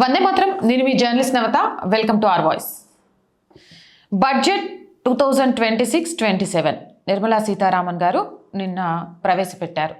వందే మాత్రం నేను మీ journalist Navata. Welcome to R voice. Budget two thousand twenty six twenty seven. Nirmala Sitharaman గారు నిన్న ప్రవేశపెట్టారు.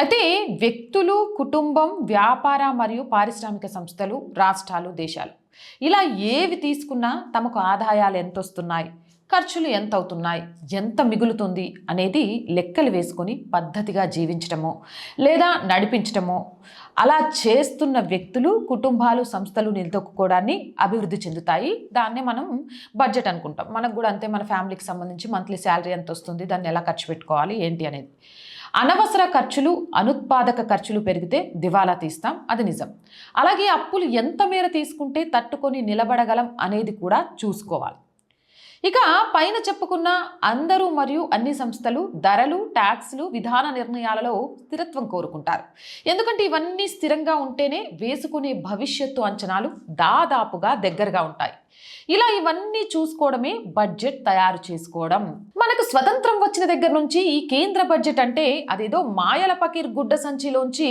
అయితే వ్యక్తులు కుటుంబం వ్యాపార మరియు పారిశ్రామిక సంస్థలు రాష్ట్రాలు దేశాలు ఇలా ఏవి తీసుకున్నా తమకు ఆదాయాలు ఎంత వస్తున్నాయి ఖర్చులు ఎంత అవుతున్నాయి ఎంత మిగులుతుంది? అనేది లెక్కలు వేసుకొని పద్ధతిగా జీవించటమో లేదా నడిపించటమో అలా చేస్తున్న వ్యక్తులు కుటుంబాలు సంస్థలు నిలదొక్కుకోవడాన్ని అభివృద్ధి చెందుతాయి. దాన్నే మనం బడ్జెట్ అనుకుంటాం. మనకు కూడా అంతే మన ఫ్యామిలీకి సంబంధించి మంత్లీ శాలరీ ఎంత వస్తుంది దాన్ని ఎలా ఖర్చు పెట్టుకోవాలి? ఏంటి అనేది. అనవసర ఖర్చులు అనుత్పాదక ఖర్చులు పెరిగితే దివాలా తీస్తాం. అది నిజం. అలాగే అప్పులు ఎంత మేర తీసుకుంటే తట్టుకొని నిలబడగలం అనేది కూడా చూసుకోవాలి. ఇక పైన చెప్పుకున్న అందరూ మరియు అన్ని సంస్థలు ధరలు ట్యాక్స్లు విధాన నిర్ణయాలలో స్థిరత్వం కోరుకుంటారు. ఎందుకంటే ఇవన్నీ స్థిరంగా ఉంటేనే వేసుకునే భవిష్యత్తు అంచనాలు దాదాపుగా దగ్గరగా ఉంటాయి. ఇలా ఇవన్నీ చూసుకోవడమే బడ్జెట్ తయారు చేసుకోవడం. మనకు స్వతంత్రం వచ్చిన దగ్గర నుంచి ఈ కేంద్ర బడ్జెట్ అంటే అదేదో మాయల పకీర్ గుడ్డ సంచిలోంచి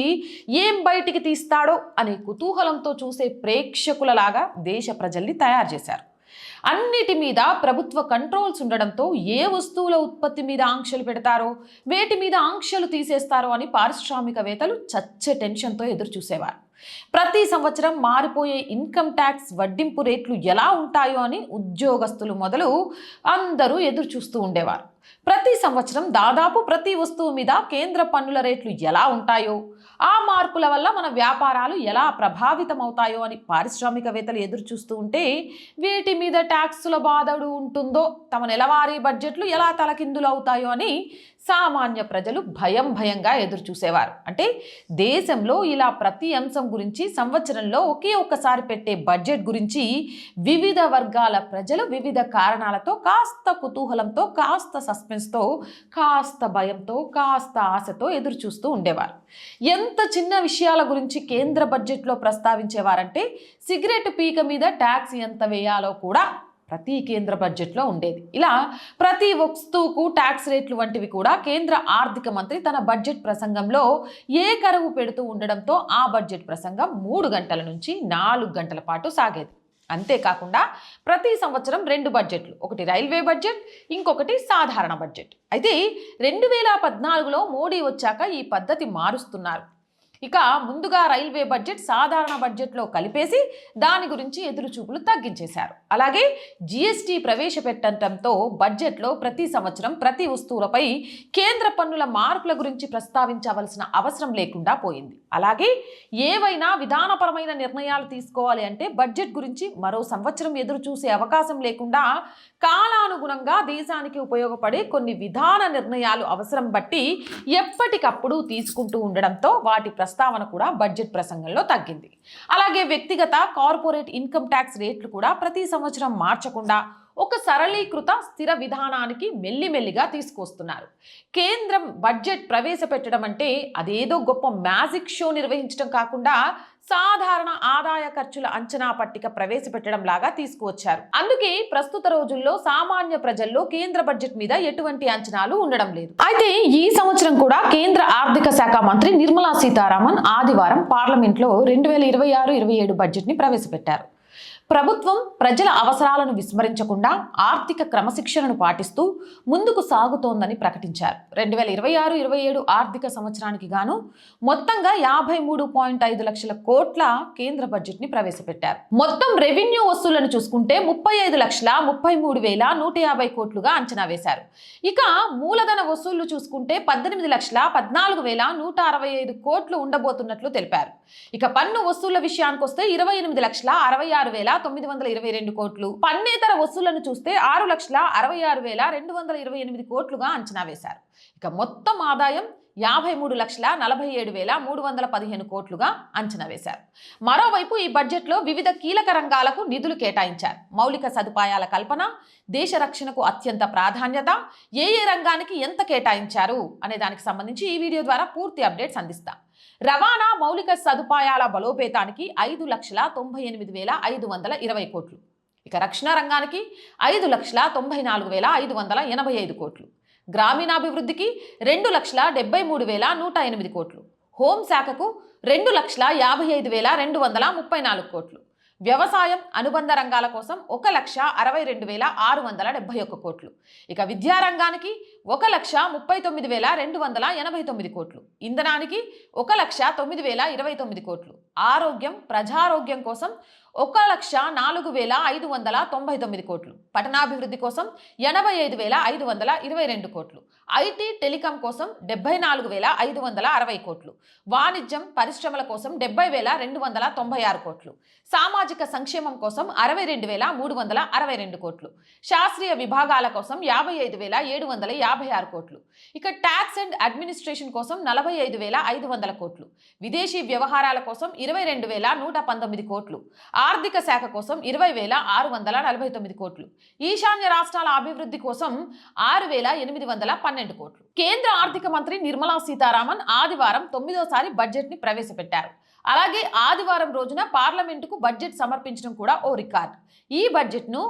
ఏం బయటికి తీస్తాడో అనే కుతూహలంతో చూసే ప్రేక్షకులలాగా దేశ ప్రజల్ని తయారు చేశారు. అన్నిటి మీద ప్రభుత్వ కంట్రోల్స్ ఉండడంతో ఏ వస్తువుల ఉత్పత్తి మీద ఆంక్షలు పెడతారో వేటి మీద ఆంక్షలు తీసేస్తారో అని పారిశ్రామికవేత్తలు చచ్చే టెన్షన్తో ఎదురు చూసేవారు ప్రతి సంవత్సరం మారిపోయే ఇన్కమ్ ట్యాక్స్ వడ్డింపు రేట్లు ఎలా ఉంటాయో అని ఉద్యోగస్తులు మొదలు అందరూ ఎదురు చూస్తూ ఉండేవారు. ప్రతి సంవత్సరం దాదాపు ప్రతి వస్తువు మీద కేంద్ర పన్నుల రేట్లు ఎలా ఉంటాయో ఆ మార్పుల వల్ల మన వ్యాపారాలు ఎలా ప్రభావితం అవుతాయో అని పారిశ్రామికవేత్తలు ఎదురు చూస్తూ ఉంటే వీటి మీద ట్యాక్సుల బాధడు ఉంటుందో తమ నెలవారీ బడ్జెట్లు ఎలా తలకిందులు అవుతాయో అని సామాన్య ప్రజలు భయం భయంగా ఎదురు చూసేవారు. అంటే దేశంలో ఇలా ప్రతి అంశం గురించి సంవత్సరంలో ఒకే ఒక్కసారి పెట్టే బడ్జెట్ గురించి వివిధ వర్గాల ప్రజలు వివిధ కారణాలతో కాస్త కుతూహలంతో కాస్త సస్పెన్స్తో కాస్త భయంతో కాస్త ఆశతో ఎదురు చూస్తూ ఉండేవారు. ఎంత చిన్న విషయాల గురించి కేంద్ర బడ్జెట్లో ప్రస్తావించేవారంటే సిగరెట్ పీక మీద ట్యాక్స్ ఎంత వేయాలో కూడా ప్రతి కేంద్ర బడ్జెట్లో ఉండేది. ఇలా ప్రతి వస్తువుకు ట్యాక్స్ రేట్లు వంటివి కూడా కేంద్ర ఆర్థిక మంత్రి తన బడ్జెట్ ప్రసంగంలో ఏ కరువు పెడుతూ ఉండడంతో ఆ బడ్జెట్ ప్రసంగం మూడు గంటల నుంచి నాలుగు గంటల పాటు సాగేది. అంతేకాకుండా ప్రతి సంవత్సరం రెండు బడ్జెట్లు ఒకటి రైల్వే బడ్జెట్ ఇంకొకటి సాధారణ బడ్జెట్. అయితే రెండు వేల పద్నాలుగులో మోడీ వచ్చాక ఈ పద్ధతి మారుస్తున్నారు. ఇక ముందుగా రైల్వే బడ్జెట్ సాధారణ బడ్జెట్లో కలిపేసి దాని గురించి ఎదురుచూపులు తగ్గించేశారు. అలాగే జిఎస్టీ ప్రవేశపెట్టడంతో బడ్జెట్లో ప్రతి సంవత్సరం ప్రతి వస్తువులపై కేంద్ర పన్నుల మార్పుల గురించి ప్రస్తావించవలసిన అవసరం లేకుండా పోయింది. అలాగే ఏవైనా విధానపరమైన నిర్ణయాలు తీసుకోవాలి అంటే బడ్జెట్ గురించి మరో సంవత్సరం ఎదురు చూసే అవకాశం లేకుండా కాలానుగుణంగా దేశానికి ఉపయోగపడే కొన్ని విధాన నిర్ణయాలు అవసరం బట్టి ఎప్పటికప్పుడు తీసుకుంటూ ఉండడంతో వాటి ప్రస్తావన కూడా బడ్జెట్ ప్రసంగంలో తగ్గింది. అలాగే వ్యక్తిగత కార్పొరేట్ ఇన్కమ్ ట్యాక్స్ రేట్లు కూడా ప్రతి సంవత్సరం మార్చకుండా ఒక సరళీకృత స్థిర విధానానికి మెల్లిమెల్లిగా తీసుకొస్తున్నారు. కేంద్రం బడ్జెట్ ప్రవేశపెట్టడం అంటే అదేదో గొప్ప మ్యాజిక్ షో నిర్వహించడం కాకుండా సాధారణ ఆదాయ ఖర్చుల అంచనా పట్టిక ప్రవేశపెట్టడం లాగా తీసుకువచ్చారు. అందుకే ప్రస్తుత రోజుల్లో సామాన్య ప్రజల్లో కేంద్ర బడ్జెట్ మీద ఎటువంటి అంచనాలు ఉండడం లేదు. అయితే ఈ సంవత్సరం కూడా కేంద్ర ఆర్థిక శాఖ మంత్రి నిర్మలా సీతారామన్ ఆదివారం పార్లమెంట్లో రెండు వేల ఇరవై ఆరు ఇరవై ఏడు బడ్జెట్ని ప్రవేశపెట్టారు. ప్రభుత్వం ప్రజల అవసరాలను విస్మరించకుండా ఆర్థిక క్రమశిక్షణను పాటిస్తూ ముందుకు సాగుతోందని ప్రకటించారు. రెండు వేల ఇరవై ఆరు ఇరవై ఏడు ఆర్థిక సంవత్సరానికి గాను మొత్తంగా యాభై మూడు పాయింట్ ఐదు లక్షల కోట్ల కేంద్ర బడ్జెట్ని ప్రవేశపెట్టారు. మొత్తం రెవెన్యూ వసూళ్ళను చూసుకుంటే ముప్పై ఐదు లక్షల ముప్పై మూడు వేల నూట యాభై కోట్లుగా అంచనా వేశారు. ఇక మూలధన వసూళ్ళు చూసుకుంటే పద్దెనిమిది లక్షల పద్నాలుగు వేల నూట అరవై ఐదు కోట్లు ఉండబోతున్నట్లు తెలిపారు. ఇక పన్ను వసూళ్ళ విషయానికి వస్తే ఇరవై ఎనిమిది లక్షల అరవై ఆరు వేల తొమ్మిది వందల ఇరవై రెండు కోట్లు. పన్నేతర వసూలను చూస్తే ఆరు లక్షల అరవై ఆరు వేల రెండు వందల ఇరవై ఎనిమిది కోట్లుగా అంచనా వేశారు. ఇక మొత్తం ఆదాయం యాభై మూడు లక్షల నలభై ఏడు వేల మూడు వందల పదిహేను కోట్లుగా అంచనా వేశారు. మరోవైపు ఈ బడ్జెట్లో వివిధ కీలక రంగాలకు నిధులు కేటాయించారు. మౌలిక సదుపాయాల కల్పన దేశ రక్షణకు అత్యంత ప్రాధాన్యత ఏ ఏ రంగానికి ఎంత కేటాయించారు అనే దానికి సంబంధించి ఈ వీడియో ద్వారా పూర్తి అప్డేట్స్ అందిస్తాం. రవాణా మౌలిక సదుపాయాల బలోపేతానికి ఐదు లక్షల తొంభై ఎనిమిది వేల ఐదు వందల ఇరవై కోట్లు. ఇక రక్షణ రంగానికి ఐదు లక్షల తొంభై నాలుగు వేల ఐదు వందల ఎనభై ఐదు కోట్లు. గ్రామీణాభివృద్ధికి రెండు లక్షల డెబ్బై మూడు వేల నూట ఎనిమిది కోట్లు. హోంశాఖకు రెండు లక్షల యాభై ఐదు వేల రెండు వందల ముప్పై నాలుగు కోట్లు. వ్యవసాయం అనుబంధ రంగాల కోసం ఒక లక్ష అరవై రెండు వేల ఆరు వందల డెబ్బై ఒక్క కోట్లు. ఇక విద్యారంగానికి ఒక లక్ష ముప్పై తొమ్మిది వేల రెండు వందల ఎనభై తొమ్మిది కోట్లు. ఇంధనానికి ఒక లక్ష తొమ్మిది వేల ఇరవై తొమ్మిది కోట్లు. ఆరోగ్యం ప్రజారోగ్యం కోసం ఒక లక్ష నాలుగు వేల ఐదు వందల తొంభై తొమ్మిది కోట్లు. పట్టణాభివృద్ధి కోసం ఎనభై ఐదు వేల ఐదు వందల ఇరవై రెండు కోట్లు. ఐటీ టెలికాం కోసం డెబ్బై నాలుగు వేల ఐదు వందల అరవై కోట్లు. వాణిజ్యం పరిశ్రమల కోసం డెబ్బై వేల రెండు వందల తొంభై ఆరు కోట్లు. సామాజిక సంక్షేమం కోసం అరవై రెండు వేల మూడు వందల అరవై రెండు కోట్లు. శాస్త్రీయ విభాగాల కోసం యాభై ఐదు వేల ఏడు వందల యాభై ఆరు కోట్లు. ఇక ట్యాక్స్ అండ్ అడ్మినిస్ట్రేషన్ కోసం నలభై ఐదు వేల ఐదు వందల కోట్లు. విదేశీ వ్యవహారాల కోసం ఇరవై రెండు వేల నూట పంతొమ్మిది కోట్లు. ఆర్థిక శాఖ కోసం ఇరవై వేల ఆరు వందల నలభై తొమ్మిది కోట్లు. ఈశాన్య రాష్ట్రాల అభివృద్ధి కోసం ఆరు వేల ఎనిమిది వందల పన్నెండు కోట్లు. కేంద్ర ఆర్థిక మంత్రి నిర్మలా సీతారామన్ ఆదివారం తొమ్మిదోసారి బడ్జెట్ని ప్రవేశపెట్టారు. అలాగే ఆదివారం రోజున పార్లమెంటుకు బడ్జెట్ సమర్పించడం కూడా ఓ రికార్డ్. ఈ బడ్జెట్ను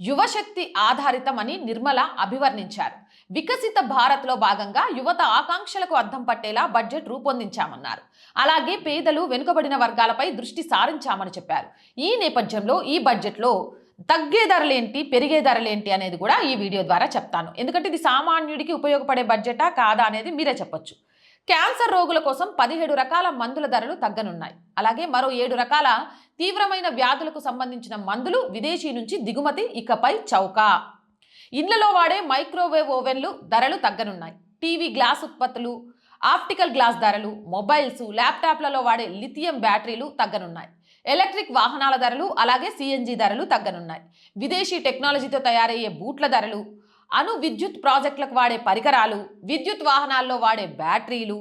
యువశక్తి ఆధారితమని నిర్మల అభివర్ణించారు. వికసిత భారత్లో భాగంగా యువత ఆకాంక్షలకు అద్దం పట్టేలా బడ్జెట్ రూపొందించామన్నారు. అలాగే పేదలు వెనుకబడిన వర్గాలపై దృష్టి సారించామని చెప్పారు. ఈ నేపథ్యంలో ఈ బడ్జెట్లో తగ్గే ధరలేంటి పెరిగే ధరలేంటి అనేది కూడా ఈ వీడియో ద్వారా చెప్తాను. ఎందుకంటే ఇది సామాన్యుడికి ఉపయోగపడే బడ్జెటా కాదా అనేది మీరే చెప్పొచ్చు. క్యాన్సర్ రోగుల కోసం పదిహేడు రకాల మందుల ధరలు తగ్గనున్నాయి. అలాగే మరో ఏడు రకాల తీవ్రమైన వ్యాధులకు సంబంధించిన మందులు విదేశీ నుంచి దిగుమతి ఇకపై చౌక. ఇండ్లలో వాడే మైక్రోవేవ్ ఓవెన్లు ధరలు తగ్గనున్నాయి. టీవీ గ్లాస్ ఉత్పత్తులు ఆప్టికల్ గ్లాస్ ధరలు మొబైల్స్ ల్యాప్టాప్లలో వాడే లిథియం బ్యాటరీలు తగ్గనున్నాయి. ఎలక్ట్రిక్ వాహనాల ధరలు అలాగే సిఎన్జి ధరలు తగ్గనున్నాయి. విదేశీ టెక్నాలజీతో తయారయ్యే బూట్ల ధరలు అణు విద్యుత్ ప్రాజెక్టులకు వాడే పరికరాలు విద్యుత్ వాహనాల్లో వాడే బ్యాటరీలు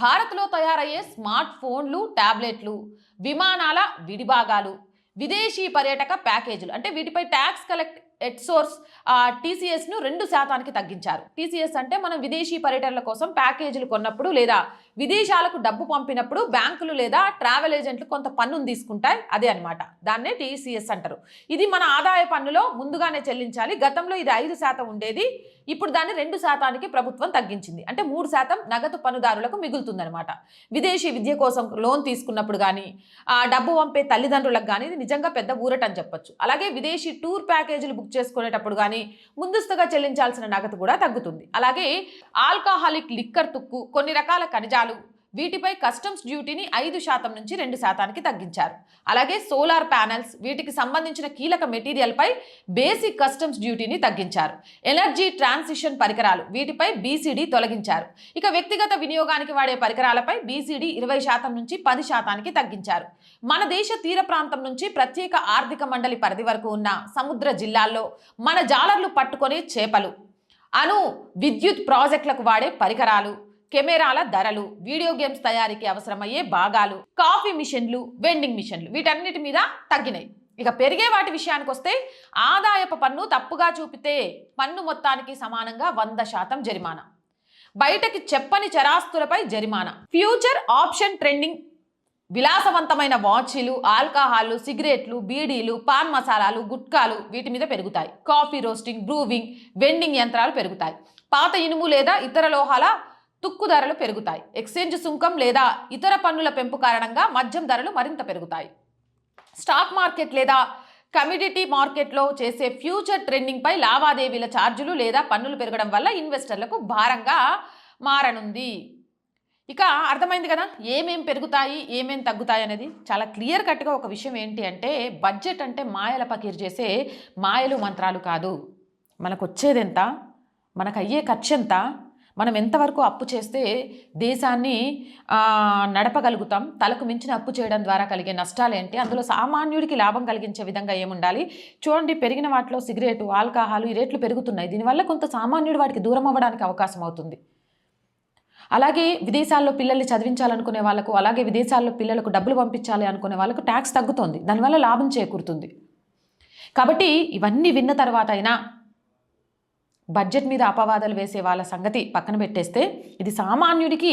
భారత్లో తయారయ్యే స్మార్ట్ ఫోన్లు ట్యాబ్లెట్లు విమానాల విడిభాగాలు విదేశీ పర్యాటక ప్యాకేజీలు అంటే వీటిపై ట్యాక్స్ కలెక్ట్ ఎట్సోర్స్ టీసీఎస్ను రెండు శాతానికి తగ్గించారు. టీసీఎస్ అంటే మనం విదేశీ పర్యటనల కోసం ప్యాకేజీలు కొన్నప్పుడు లేదా విదేశాలకు డబ్బు పంపినప్పుడు బ్యాంకులు లేదా ట్రావెల్ ఏజెంట్లు కొంత పన్నును తీసుకుంటాయి. అదే అన్నమాట. దాన్నే టీసీఎస్ అంటారు. ఇది మన ఆదాయ పన్నులో ముందుగానే చెల్లించాలి. గతంలో ఇది ఐదు శాతం ఉండేది. ఇప్పుడు దాన్ని రెండు శాతానికి ప్రభుత్వం తగ్గించింది. అంటే మూడు శాతం నగదు పన్నుదారులకు మిగులుతుందనమాట విదేశీ విద్య కోసం లోన్ తీసుకున్నప్పుడు కానీ ఆ డబ్బు పంపే తల్లిదండ్రులకు కానీ ఇది నిజంగా పెద్ద ఊరట అని చెప్పొచ్చు. అలాగే విదేశీ టూర్ ప్యాకేజీలు బుక్ చేసుకునేటప్పుడు కానీ ముందస్తుగా చెల్లించాల్సిన నగదు కూడా తగ్గుతుంది. అలాగే ఆల్కహాలిక్ లిక్కర్ తుక్కు కొన్ని రకాల ఖనిజాలు వీటిపై కస్టమ్స్ డ్యూటీని ఐదు శాతం నుంచి రెండు శాతానికి తగ్గించారు. అలాగే సోలార్ ప్యానెల్స్ వీటికి సంబంధించిన కీలక మెటీరియల్పై బేసిక్ కస్టమ్స్ డ్యూటీని తగ్గించారు. ఎనర్జీ ట్రాన్సిషన్ పరికరాలు వీటిపై బీసీడీ తొలగించారు. ఇక వ్యక్తిగత వినియోగానికి వాడే పరికరాలపై బీసీడీ ఇరవై శాతం నుంచి పది శాతానికి తగ్గించారు. మన దేశ తీర ప్రాంతం నుంచి ప్రత్యేక ఆర్థిక మండలి పరిధి వరకు ఉన్న సముద్ర జిల్లాల్లో మన జాలర్లు పట్టుకునే చేపలు. అను విద్యుత్ ప్రాజెక్టులకు వాడే పరికరాలు కెమెరాల ధరలు వీడియో గేమ్స్ తయారీకి అవసరమయ్యే భాగాలు కాఫీ మిషన్లు వెండింగ్ మిషన్లు వీటన్నిటి మీద తగ్గినాయి. ఇక పెరిగే వాటి విషయానికి వస్తే ఆదాయపు పన్ను తప్పుగా చూపితే పన్ను మొత్తానికి సమానంగా వంద శాతం జరిమానా. బయటకి చెప్పని చరాస్తులపై జరిమానా. Future option trending. విలాసవంతమైన వాచీలు ఆల్కహాల్ సిగరెట్లు బీడీలు పాన్ మసాలాలు గుట్కాలు వీటి మీద పెరుగుతాయి. కాఫీ రోస్టింగ్ బ్రూవింగ్ వెండింగ్ యంత్రాలు పెరుగుతాయి. పాత ఇనుము లేదా ఇతర లోహాల తుక్కు ధరలు పెరుగుతాయి. ఎక్స్చేంజ్ సుంకం లేదా ఇతర పన్నుల పెంపు కారణంగా మద్యం ధరలు మరింత పెరుగుతాయి. స్టాక్ మార్కెట్ లేదా కమ్యూడిటీ మార్కెట్లో చేసే ఫ్యూచర్ ట్రెండింగ్పై లావాదేవీల ఛార్జీలు లేదా పన్నులు పెరగడం వల్ల ఇన్వెస్టర్లకు భారంగా మారనుంది. ఇక అర్థమైంది కదా? ఏమేం పెరుగుతాయి ఏమేం తగ్గుతాయి అనేది? చాలా క్లియర్ కట్గా ఒక విషయం ఏంటి అంటే బడ్జెట్ అంటే మాయల పకీరు చేసే మాయలు మంత్రాలు కాదు. మనకు వచ్చేది ఎంత మనకు అయ్యే ఖర్చు ఎంత మనం ఎంతవరకు అప్పు చేస్తే దేశాన్ని నడపగలుగుతాం తలకు మించిన అప్పు చేయడం ద్వారా కలిగే నష్టాలు ఏంటి అందులో సామాన్యుడికి లాభం కలిగించే విధంగా ఏముండాలి? చూడండి పెరిగిన వాటిలో సిగరెట్ ఆల్కహాల్ ఈ రేట్లు పెరుగుతున్నాయి. దీనివల్ల కొంత సామాన్యుడు వాటికి దూరం అవ్వడానికి అవకాశం అవుతుంది. అలాగే విదేశాల్లో పిల్లల్ని చదివించాలనుకునే వాళ్ళకు అలాగే విదేశాల్లో పిల్లలకు డబ్బులు పంపించాలి అనుకునే వాళ్ళకు ట్యాక్స్ తగ్గుతుంది. దానివల్ల లాభం చేకూరుతుంది. కాబట్టి ఇవన్నీ విన్న తర్వాత అయినా బడ్జెట్ మీద అపవాదాలు వేసే వాళ్ళ సంగతి పక్కన పెట్టేస్తే ఇది సామాన్యుడికి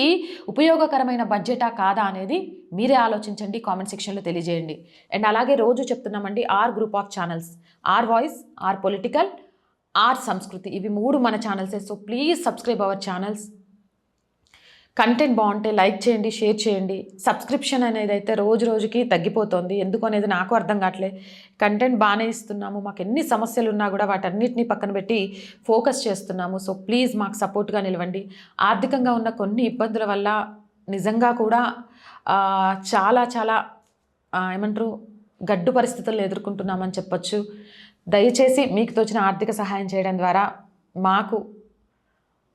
ఉపయోగకరమైన బడ్జెటా కాదా అనేది మీరే ఆలోచించండి కామెంట్ సెక్షన్లో తెలియజేయండి. అండ్ అలాగే రోజు చెప్తున్నామండి R group of channels. R voice R political R Sanskriti. ఇవి మూడు మన ఛానల్సే. So please subscribe our channels. Content బాగుంటే లైక్ చేయండి షేర్ చేయండి. సబ్స్క్రిప్షన్ అనేది అయితే రోజు రోజుకి తగ్గిపోతుంది. ఎందుకు అనేది నాకు అర్థం కావట్లే. కంటెంట్ బాగానే ఇస్తున్నాము. మాకు ఎన్ని సమస్యలు ఉన్నా కూడా వాటన్నిటిని పక్కన పెట్టి ఫోకస్ చేస్తున్నాము. సో ప్లీజ్ మాకు సపోర్ట్గా నిలవండి. ఆర్థికంగా ఉన్న కొన్ని ఇబ్బందుల వల్ల నిజంగా కూడా చాలా చాలా ఏమంటారు గడ్డు పరిస్థితులను ఎదుర్కొంటున్నామని చెప్పొచ్చు. దయచేసి మీకు తోచిన ఆర్థిక సహాయం చేయడం ద్వారా మాకు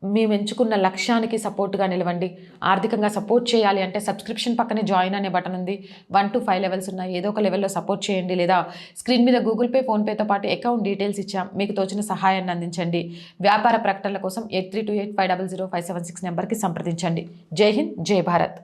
మేము ఎంచుకున్న లక్ష్యానికి సపోర్ట్గా నిలవండి. ఆర్థికంగా సపోర్ట్ చేయాలి అంటే సబ్స్క్రిప్షన్ పక్కనే జాయిన్ అనే బటన్ ఉంది. వన్ టు ఫైవ్ లెవెల్స్ ఉన్నాయి. ఏదో ఒక లెవెల్లో సపోర్ట్ చేయండి లేదా స్క్రీన్ మీద గూగుల్ పే ఫోన్పేతో పాటు అకౌంట్ డీటెయిల్స్ ఇచ్చాం. మీకు తోచిన సహాయాన్ని అందించండి. వ్యాపార ప్రకటనల కోసం eight three two eight five double zero five seven six నెంబర్కి సంప్రదించండి. జై హింద్ జై భారత్.